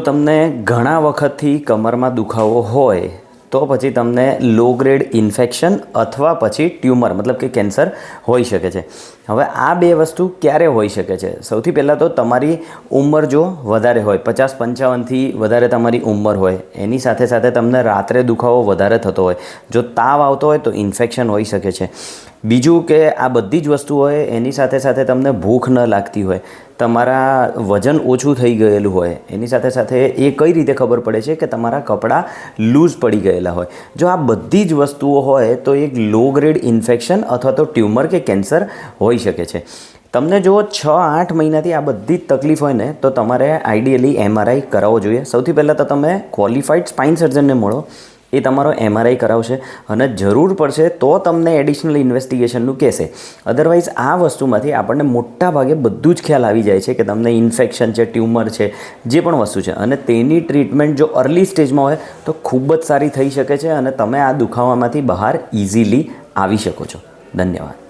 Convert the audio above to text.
તમને ઘણા વખતથી કમરમાં દુખાવો હોય, તો પછી તમને લો ગ્રેડ ઇન્ફેક્શન અથવા પછી ટ્યુમર, મતલબ કે કેન્સર હોઈ શકે છે. હવે આ બે વસ્તુ ક્યારે હોઈ શકે છે? સૌથી પહેલાં તો તમારી ઉંમર જો વધારે હોય, પચાસ પંચાવનથી વધારે તમારી ઉંમર હોય, એની સાથે સાથે તમને રાત્રે દુખાવો વધારે થતો હોય. જો તાવ આવતો હોય તો ઇન્ફેક્શન હોઈ શકે છે. બીજું કે આ બધી જ વસ્તુ હોય એની સાથે સાથે તમને ભૂખ ન લાગતી હોય, તમારા વજન ઓછું થઈ ગયેલું હોય, એની સાથે સાથે એ કઈ રીતે ખબર પડે છે કે તમારા કપડાં લૂઝ પડી ગયેલા હોય? જો આ બધી જ વસ્તુઓ હોય તો એક લો ગ્રેડ ઇન્ફેક્શન અથવા તો ટ્યુમર કે કેન્સર હોઈ શકે છે. તમને જો છ, આઠ મહિનાથી આ બધી જ તકલીફ હોય ને, તો તમારે આઈડિયલી એમઆરઆઈ કરાવવો જોઈએ. સૌથી પહેલાં તો તમે ક્વોલિફાઈડ સ્પાઇન સર્જનને મળો. એ તમારો એમઆરઆઈ કરાવશે અને જરૂર પડશે તો તમને એડિશનલ ઇન્વેસ્ટિગેશનનું કહેશે. અદરવાઇઝ આ વસ્તુમાંથી આપણને મોટા ભાગે બધું જ ખ્યાલ આવી જાય છે કે તમને ઇન્ફેક્શન છે ટ્યુમર છે, જે પણ વસ્તુ છે. અને તેની ટ્રીટમેન્ટ જો અર્લી સ્ટેજમાં હોય, તો ખૂબ જ સારી થઈ શકે છે અને તમે આ દુખાવામાંથી બહાર ઇઝીલી આવી શકો છો. ધન્યવાદ.